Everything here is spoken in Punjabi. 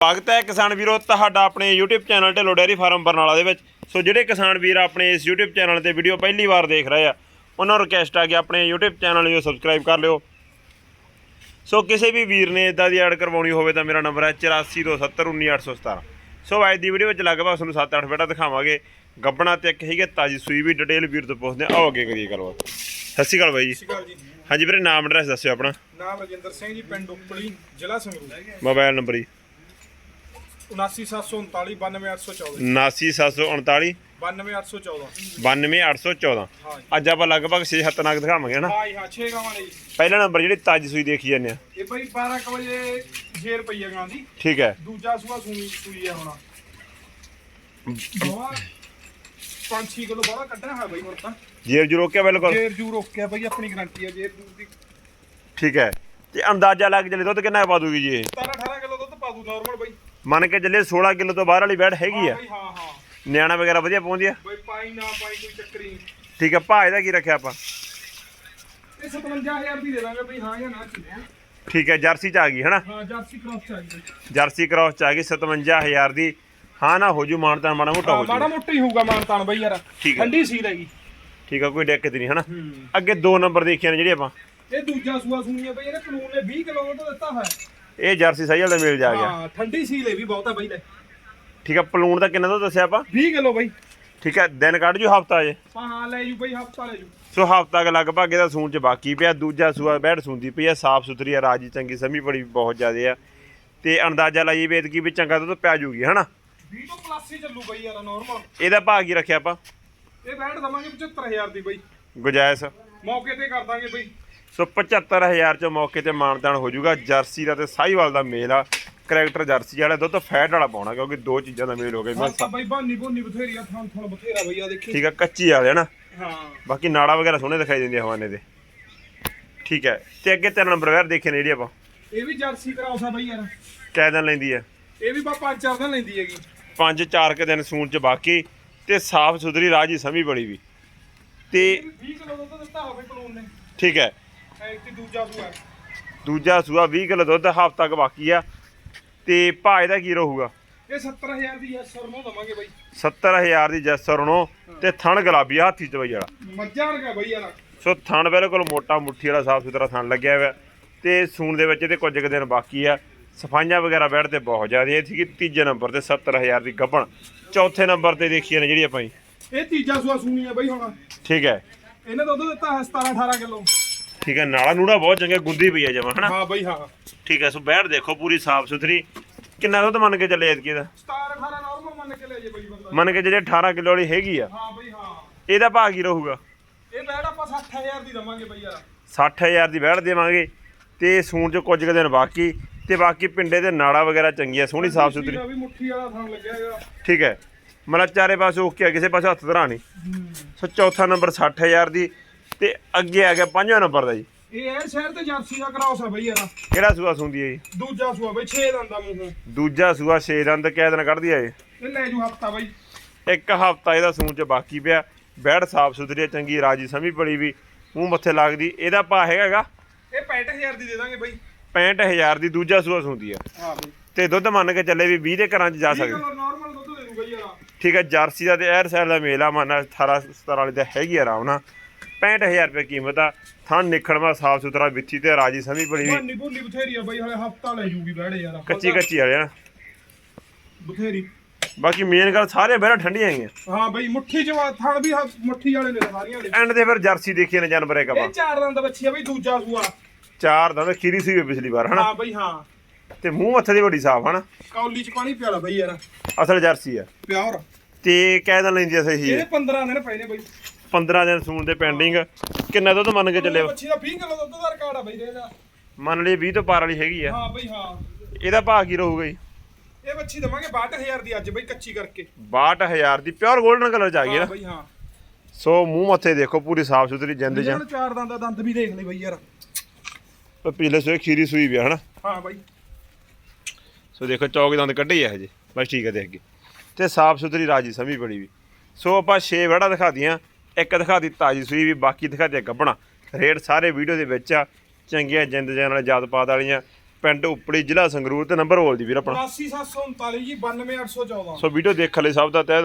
ਸਵਾਗਤ ਹੈ ਕਿਸਾਨ ਵੀਰੋ ਤੁਹਾਡਾ ਆਪਣੇ YouTube channel Dhillon dairy farm Barnala ਦੇ ਵਿੱਚ। ਸੋ ਜਿਹੜੇ ਕਿਸਾਨ ਵੀਰ ਆਪਣੇ ਇਸ YouTube ਚੈਨਲ ਤੇ ਵੀਡੀਓ ਪਹਿਲੀ ਵਾਰ ਦੇਖ ਰਹੇ ਆ ਉਹਨਾਂ ਨੂੰ ਰਿਕਵੈਸਟ ਆ ਕਿ ਆਪਣੇ YouTube ਚੈਨਲ ਨੂੰ ਸਬਸਕ੍ਰਾਈਬ ਕਰ ਲਿਓ। ਸੋ ਕਿਸੇ ਵੀ ਵੀਰ ਨੇ ਇਦਾਂ ਦੀ ਐਡ ਕਰਵਾਉਣੀ ਹੋਵੇ ਤਾਂ ਮੇਰਾ ਨੰਬਰ ਹੈ 8427191817 ਸੋ ਅੱਜ ਦੀ ਵੀਡੀਓ ਵਿੱਚ ਲਗਭਗ ਤੁਹਾਨੂੰ 7-8 ਬੇਟਾ ਦਿਖਾਵਾਂਗੇ। ਗੱਬਣਾ ਤੇ ਇੱਕ ਹੈਗੇ ਤਾਜੀ ਸੂਈ ਵੀ ਡਿਟੇਲ ਵੀਰ ਤੋਂ ਪੁੱਛਦੇ ਆਓ ਅੱਗੇ ਕਰੀਏ ਗੱਲਬਾਤ। ਸਤਿ ਸ਼੍ਰੀ ਅਕਾਲ ਬਾਈ ਜੀ। ਸਤਿ ਸ਼੍ਰੀ ਅਕਾਲ ਜੀ। ਹਾਂਜੀ ਵੀਰੇ ਨਾਮ ਐਡਰੈਸ ਦੱਸਿਓ ਆਪਣਾ। ਨਾਮ ਰਜਿੰਦਰ ਸਿੰਘ ਜੀ ਪਿੰਡ ਉਪਲੀ ਜ਼ਿਲ੍ਹਾ ਸੰਗਰੂਰ। ਮੋਬਾਈਲ ਨੰਬਰ ਜੀ। 79739 92814 79749 92814 92814 ਹਾਂ ਜੀ ਅੱਜ ਆਪਾਂ ਲਗਭਗ 6-7 ਨਗ ਦਿਖਾਵਾਂਗੇ ਹਨਾ? ਹਾਂ ਜੀ ਹਾਂ 6 ਗਾਵਾਂ ਨੇ ਜੀ ਪਹਿਲਾ ਨੰਬਰ ਜਿਹੜੀ ਤਾਜੀ ਸੂਈ ਦੇਖੀ ਜਾਂਦੇ ਆ। ਇਹ ਬਈ 12 ਕੁ ਵਜੇ 6 ਰੁਪਈਆ ਗਾਂ ਦੀ। ਠੀਕ ਹੈ। ਦੂਜਾ ਸੂਆ ਸੂਈ ਸੂਈ ਹੈ ਹੁਣ। ਬਾਵਾ 5-6 ਕਿਲੋ ਬਾਵਾ ਕੱਢਣਾ ਹੈ ਬਈ ਹੁਣ ਤਾਂ। ਜੇਰ ਜੂ ਰੋਕਿਆ ਬਿਲਕੁਲ? ਜੇਰ ਜੂ ਰੋਕਿਆ ਬਈ ਆਪਣੀ ਗਾਰੰਟੀ ਹੈ ਜੇਰ ਜੂ ਦੀ। ਠੀਕ ਹੈ। ਤੇ ਅੰਦਾਜ਼ਾ ਲੱਗ ਜਲੇ ਦੁੱਧ ਕਿੰਨਾ ਪਾ ਦੂਗੀ ਜੀ ਇਹ? 17-18 ਕਿਲੋ ਦੁੱਧ ਪਾ ਦੂ ਨਾਰਮਲ ਬਈ। ਮੰਨ ਕੇ ਚੱਲੇ 16 ਕਿਲੋ ਤੋਂ ਬਾਹਰ ਵਾਲੀ ਬੈਡ ਹੈਗੀ ਆ। ਹਾਂ ਨਿਆਣਾ ਵਗੈਰਾ ਵਧੀਆ ਪਾਉਂਦੀ ਆ? ਬਈ ਪਾਈ ਨਾ ਪਾਈ ਕੋਈ ਚੱਕਰ ਹੀ ਨਹੀਂ। ਠੀਕ ਹੈ ਭਾਅ ਇਹਦਾ ਕੀ ਰੱਖਿਆ ਆਪਾਂ? ਇਹ 57000 ਦੀ ਦੇ ਦਾਂਗੇ ਬਈ ਹਾਂ ਜਾਂ ਨਾ ਚੁਣਿਆ ਠੀਕ ਹੈ ਜਰਸੀ ਚ ਆ ਗਈ ਹਨਾ? ਹਾਂ ਜਰਸੀ ਕ੍ਰਾਸ ਚਾਹੀਦੀ ਜਰਸੀ ਕ੍ਰਾਸ ਚ ਆ ਗਈ 57000 ਦੀ। ਹਾਂ ਨਾ ਹੋ ਜੂ ਮਾਨਤਾ ਮਾੜਾ ਮੋਟਾ ਹਾਂ ਹੋ ਮਾੜਾ ਜੂ। ਮੋਟਾ ਹੀ ਹੋਊਗਾ ਮਾਨਤਾਨ ਬਈ ਯਾਰ। ਠੀਕ ਹੈ। ਠੰਡੀ ਸੀ ਲੈਗੀ ਠੀਕ ਆ ਕੋਈ ਦਿੱਕਤ ਨਹੀਂ ਹਨਾ? ਅੱਗੇ ਦੋ ਨੰਬਰ ਦੇਖੀਆਂ ਨੇ ਜਿਹੜੀ ਆਪਾਂ। ਇਹ ਦੂਜਾ ਸੂਆ ਹੈ ਬਈ ਇਹਨੇ ਕਾਨੂੰਨ ਨੇ 20 ਕਿਲੋ ਦਿੱਤਾ ਹੈ ਇਹ ਜਰਸੀ ਸਹੀ ਵਾਲਾ ਮੇਲ ਜਾ ਗਿਆ। ਹਾਂ ਠੰਡੀ ਸੀ ਲੈ ਵੀ ਬਹੁਤ ਹੈ ਬਈ ਲੈ। ਠੀਕ ਹੈ ਪਲੂਣ ਦਾ ਕਿੰਨਾ ਤੋਂ ਦੱਸਿਆ ਆਪਾਂ? 20 ਕਿਲੋ ਬਈ। ਠੀਕ ਹੈ ਦਿਨ ਕੱਢ ਜੂ ਹਫਤਾ ਜੇ। ਹਾਂ ਹਾਂ ਲੈ ਜੂ ਬਈ ਹਫਤਾ ਲੈ ਜੂ। ਸੋ ਹਫਤਾ ਕ ਲਗਭਗ ਇਹਦਾ ਸੂਣ ਚ ਬਾਕੀ ਪਿਆ ਦੂਜਾ ਸੂਆ ਬੈਠ ਸੁੰਦੀ ਪਈ ਆ ਸਾਫ਼ ਸੁਥਰੀ ਆ ਰਾਜੀ ਚੰਗੀ ਸਮੀ ਬੜੀ ਬਹੁਤ ਜ਼ਿਆਦੇ ਆ। ਤੇ ਅੰਦਾਜ਼ਾ ਲਾਈ ਵੇਦ ਕੀ ਵੀ ਚੰਗਾ ਦੁੱਧ ਪਿਆ ਜੂਗੀ ਹਨਾ? 20 ਤੋਂ ਪਲੱਸ ਹੀ ਚੱਲੂ ਬਈ ਯਾਰ ਨਾਰਮਲ ਇਹਦਾ ਭਾਅ ਕੀ ਰੱਖਿਆ ਆਪਾਂ? ਇਹ ਬੈਠ ਦਵਾਂਗੇ 75000 ਦੀ ਬਈ। ਗੁਜਾਇਸ਼। ਮੌਕੇ ਤੇ ਕਰ ਦਾਂਗੇ ਬਈ। ਸੋ 75000 ਚ ਮੌਕੇ ਤੇ ਮਾਨਦਾਨ ਹੋ ਜਾਊਗਾ। ਜਰਸੀ ਦਾ ਤੇ ਸਾਹੀਵਾਲ ਦਾ ਮੇਲ ਆ। ਕਰੈਕਟਰ ਜਰਸੀ ਵਾਲਾ ਦੁੱਧ ਫੈਟ ਵਾਲਾ ਪਾਉਣਾ ਕਿਉਂਕਿ ਦੋ ਚੀਜ਼ਾਂ ਦਾ ਮੇਲ ਹੋ ਗਿਆ ਹਾਂ ਬਸ। ਬਈ ਬਾਨੀ ਬੋਨੀ ਬਥੇਰੀ ਆ ਥਾਂ ਥਾਂ ਬਥੇਰਾ ਬਈ ਆ ਦੇਖੀ। ਠੀਕ ਆ ਕੱਚੀ ਵਾਲੇ ਹਨਾ ਹਾਂ। ਬਾਕੀ ਨਾੜਾ ਵਗੈਰਾ ਸੋਹਣੇ ਦਿਖਾਈ ਦਿੰਦੇ ਆ ਹਵਾਨੇ ਦੇ। ਠੀਕ ਹੈ ਤੇ ਅੱਗੇ ਤਿੰਨ ਨੰਬਰ ਵੈਰ ਦੇਖੇ ਨੇ ਜਿਹੜੀ ਆਪਾਂ। ਇਹ ਵੀ ਜਰਸੀ ਕਰਾਉਸ ਆ ਬਈ ਯਾਰ। ਕੈ ਦਿਨ ਲੈਂਦੀ ਆ? ਇਹ ਵੀ ਬਾ ਪੰਜ ਚਾਰ ਦਿਨ ਲੈਂਦੀ ਹੈਗੀ। ਪੰਜ ਚਾਰ ਕੁ ਦਿਨ ਸੂਣ ਚ ਬਾਕੀ। ਤੇ ਸਾਫ਼ ਸੁਥਰੀ ਰਾਜੀ ਸਮੀ ਬੜੀ ਵੀ। ਤੇ ਇਹ ਵੀ 20 ਕਿਲੋ ਦੁੱਧ ਦਿੱਤਾ ਹੋਵੇ ਕਾਨੂੰਨ ਨੇ। ਠੀਕ ਹੈ ਐ ਤੇ ਦੂਜਾ ਸੂਆ ਦੂਜਾ ਸੂਆ 20 ਕਿਲੋ ਦੁੱਧ ਹਫ਼ਤਾ ਤੱਕ ਬਾਕੀ ਆ। ਤੇ ਭਾਅ ਇਹਦਾ ਕੀ ਰਹੂਗਾ ਇਹ 70000 ਦੀ ਐਸ ਸਰ ਨੂੰ ਦਵਾਂਗੇ ਬਈ। 70000 ਦੀ ਜੈਸਰ ਨੂੰ ਤੇ ਥਣ ਗੁਲਾਬੀ ਹੱਥੀ ਚ ਬਈ ਵਾਲਾ। ਮੱਝਾਂ ਵਰਗਾ ਬਈ ਯਾਰ ਸੋ ਥਣ ਬਿਲਕੁਲ ਮੋਟਾ ਮੁੱਠੀ ਵਾਲਾ ਸਾਫ਼ ਸੁਥਰਾ ਥਣ ਲੱਗਿਆ ਹੋਇਆ। ਤੇ ਸੂਣ ਦੇ ਵਿੱਚ ਇਹਦੇ ਕੁਝ ਕੁ ਦਿਨ ਬਾਕੀ ਆ। ਸਫਾਈਆਂ ਵਗੈਰਾ ਬੈਠ ਤੇ ਬਹੁਤ ਜ਼ਿਆਦਾ ਇਹ ਸੀਗੀ ਤੀਜੇ ਨੰਬਰ ਤੇ 70000 ਦੀ ਗੱਭਣ ਚੌਥੇ ਨੰਬਰ ਤੇ ਦੇਖੀਏ ਨੇ ਜਿਹੜੀ ਆਪਾਂ। ਇਹ ਤੀਜਾ ਸੂਆ ਸੂਣੀ ਆ ਬਈ ਹੁਣ। ਠੀਕ ਹੈ। ਇਹਨੇ ਦੁੱਧ ਦਿੱਤਾ ਹੈ 17 18 ਕਿਲੋ। ਠੀਕ ਹੈ ਨਾਲਾ ਨੂੜਾ ਬਹੁਤ ਚੰਗਾ ਗੁੰਦੀ ਪਈ ਆ ਜਮਾ ਹਨਾ? ਹਾਂ ਬਈ ਹਾਂ। ਠੀਕ ਹੈ ਸੋ ਬੈਠ ਦੇਖੋ ਪੂਰੀ ਸਾਫ਼ ਸੁਥਰੀ। ਕਿੰਨਾ ਦੁੱਧ ਮੰਨ ਕੇ ਚੱਲੇ ਐਤਕੀ ਦਾ 17 18 ਨਾਰਮਲ ਮੰਨ ਕੇ ਲੈ ਜੇ ਬਈ ਬੰਦਾ। ਮੰਨ ਕੇ ਜਿਹੜੇ 18 ਕਿਲੋ ਵਾਲੀ ਹੈਗੀ ਆ। ਹਾਂ ਬਈ ਹਾਂ। ਇਹਦਾ ਭਾਅ ਕੀ ਰਹੂਗਾ? ਇਹ ਆਪਾਂ 60000 ਦੀ ਦਵਾਂਗੇ ਬਈ ਯਾਰ। 60000 ਦੀ ਬੈਠ ਦੇਵਾਂਗੇ ਤੇ ਸੂਣ ਚ ਕੁਝ ਕੁ ਦਿਨ ਬਾਕੀ ਤੇ ਬਾਕੀ ਪਿੰਡੇ ਦੇ ਨਾੜਾ ਵਗੈਰਾ ਚੰਗੀਆਂ ਸੋਹਣੀ ਸਾਫ਼ ਸੁਥਰੀ। ਵੀ ਮੁੱਠੀ ਵਾਲਾ ਥਾਂ ਲੱਗਿਆ ਹੈਗਾ। ਠੀਕ ਹੈ ਮਤਲਬ ਚਾਰੇ ਪਾਸੇ ਓਕੇ ਆ ਕਿਸੇ ਪਾਸੇ ਹੱਥ ਧਰਾ ਨਹੀਂ। ਸੋ ਚੌਥਾ ਨੰਬਰ 60000 ਦੀ ਤੇ ਅੱਗੇ ਆ ਗਿਆ ਪੰਜਵਾਂ ਨੰਬਰ ਦਾ ਜੀ। ਇਹ ਐ ਸ਼ਹਿਰ ਤੇ ਜਰਸੀ ਦਾ ਕਰਾਉਸ ਆ ਬਈ ਯਾਰ। ਕਿਹੜਾ ਸੂਆ ਸੁੰਦੀ ਹੈ ਜੀ? ਦੂਜਾ ਸੂਆ ਬਈ 6 ਦੰਦਾ ਮੂੰਹ। ਦੂਜਾ ਸੂਆ 6 ਦੰਦ ਕਿਹ ਦਿਨ ਕੱਢਦੀ ਆ ਇਹ? ਇਹ ਲੈ ਜੂ ਹਫਤਾ ਬਈ। ਇੱਕ ਹਫਤਾ ਇਹਦਾ ਸੂਣ ਚ ਬਾਕੀ ਪਿਆ। ਬੈੜ ਸਾਫ਼ ਸੁਥਰੀ ਆ, ਚੰਗੀ ਰਾਜੀ ਸਮੀ ਬੜੀ ਵੀ। ਮੂੰਹ ਮੱਥੇ ਲੱਗਦੀ। ਇਹਦਾ ਭਾਅ ਹੈਗਾ ਇਹ 65000 ਦੀ ਦੇ ਦਾਂਗੇ ਬਈ। 65000 ਦੀ ਦੂਜਾ ਸੂਆ ਸੁੰਦੀ ਆ। ਹਾਂ ਬਈ। ਤੇ ਦੁੱਧ ਮੰਨ ਕੇ ਚੱਲੇ ਵੀ 20 ਦੇ ਘਰਾਂ ਚ ਜਾ ਸਕਦੀ। ਹੈ ਨਾਰਮਲ ਦੁੱਧ ਦੇ ਦੂ ਬਈ ਯਾਰ। ਠੀਕ ਹੈ ਜਰਸੀ ਦਾ ਤੇ ਐਰ ਸਾਈਡ ਦਾ ਮੇਲਾ ਮੰਨ 18 17 ਵਾਲੀ ਦਾ ਹੈਗੀ ਆਰਾਮ ਨਾਲ। 65000 ਰੁਪਏ ਕੀਮਤ ਆ। ਥਣ ਨਿਖੜਵਾ ਸਾਫ਼ ਸੁਥਰਾ ਵਿੱਥੀ ਤੇ ਰਾਜੀ ਸਮੀ ਬੜੀ ਵੀ ਬਾਨੀ ਬੋਲੀ ਬਥੇਰੀ ਆ ਬਈ ਹਲੇ ਹਫਤਾ ਲੈ ਜੂਗੀ ਬੈੜੇ ਯਾਰ ਕੱਚੀ ਕੱਚੀ ਵਾਲੇ ਨਾ ਬਥੇਰੀ। ਬਾਕੀ ਮੇਨ ਗੱਲ ਸਾਰੇ ਬਹਿਰਾ ਠੰਡੀਆਂ ਆਈਆਂ ਹਾਂ ਬਈ ਮੁੱਠੀ ਚ ਵਾ- ਥਣ ਵੀ ਮੁੱਠੀ ਵਾਲੇ ਨੇ ਸਾਰੀਆਂ ਦੇ ਐਂਡ ਦੇ ਫਿਰ ਜਰਸੀ ਦੇਖੀ ਨੇ ਜਾਨਵਰ ਇੱਕ ਇਹ ਆਪਾਂ ਚਾਰ ਦੰਦ ਬੱਚੀ ਆ ਬਈ ਦੂਜਾ ਸੂਆ। ਚਾਰ ਦੰਦ ਖੀਰੀ ਸੀ ਪਿਛਲੀ ਵਾਰ ਹਨਾ? ਹਾਂ ਬਈ ਹਾਂ। ਤੇ ਮੂੰਹ ਮੱਥੇ ਦੀ ਵੱਡੀ ਸਾਫ਼ ਹਨਾ? ਕੌਲੀ ਚ ਪਾਣੀ ਪਿਆਲਾ ਬਈ ਯਾਰ। ਅਸਲ ਜਰਸੀ ਆ। ਪਿਓਰ। ਤੇ ਕਹਿ ਲੈਂਦੀ ਆ ਸਹੀ? ਇਹਦੇ ਹੈ 15 ਦਿਨ ਪਏ ਨੇ ਬਈ। 15 ਦਿਨ ਸੂਣ ਦੇ ਪੈਂਡਿੰਗ ਕਿੰਨਾ ਦੁੱਧ ਮੰਨ ਕੇ ਚੱਲੇ ਬੱਚੀ ਦਾ 20 ਕਿਲੋ ਦੁੱਧ ਦਾ ਰਿਕਾਰਡ ਆ ਬਈ ਇਹਦਾ ਮੰਨ ਲਈ 20 ਤੋਂ ਪਾਰ ਵਾਲੀ ਹੈਗੀ ਆ। ਹਾਂ ਬਈ ਹਾਂ। ਇਹਦਾ ਭਾਅ ਕੀ ਰਹੂਗਾ ਜੀ? ਇਹ ਬੱਚੀ ਦਵਾਂਗੇ 62000 ਦੀ ਅੱਜ ਬਈ ਕੱਚੀ ਕਰਕੇ। 62000 ਦੀ ਪਿਓਰ 골ਡਨ ਕਲਰ ਚ ਆ ਗਈ ਹਾਂ ਨਾ ਬਈ ਹਾਂ। ਸੋ ਮੂੰਹ ਮੱਥੇ ਦੇਖੋ ਪੂਰੀ ਸਾਫ਼ ਸੁਥਰੀ ਜਿੰਦ ਜਾਂ ਚਾਰ ਦੰਦ ਦਾ ਦੰਦ ਵੀ ਦੇਖ ਲਈ ਬਈ ਯਾਰ। ਪਿਛਲੇ ਸੋਏ ਖੀਰੀ ਸੂਈ ਵੀ ਆ ਹਨਾ? ਹਾਂ ਬਈ। ਸੋ ਦੇਖੋ ਚੌਕ ਦੰਦ ਕੱਢੇ ਆ ਹਜੇ ਬਸ ਠੀਕ ਹੈ ਦੇਖ ਕੇ ਤੇ ਸਾਫ਼ ਸੁਥਰੀ ਰਾਜੀ ਸਮੀ ਬੜੀ ਵੀ। ਸੋ ਆਪਾਂ 6 ਵੜਾ ਦਿਖਾਦੀਆਂ ਇੱਕ ਦਿਖਾਦੀ ਤਾਜੀ ਸੂਈ ਵੀ ਬਾਕੀ ਦਿਖਾਦੇ ਗੱਬਣਾ। ਰੇਟ ਸਾਰੇ ਵੀਡੀਓ ਦੇ ਵਿੱਚ ਆ। ਚੰਗੀਆਂ ਜਿੰਦ ਜਾਨ ਵਾਲੇ ਜਾਤ ਪਾਤ ਵਾਲੀਆਂ। ਪਿੰਡ ਉਪੜੀ ਜ਼ਿਲ੍ਹਾ ਸੰਗਰੂਰ ਤੇ ਨੰਬਰ ਬੋਲ ਦੀ ਵੀਰ ਆਪਣਾ। 89739 ਜੀ 92814 ਸੋ ਵੀਡੀਓ ਦੇਖਣ ਲਈ ਸਭ ਦਾ ਤਹਿ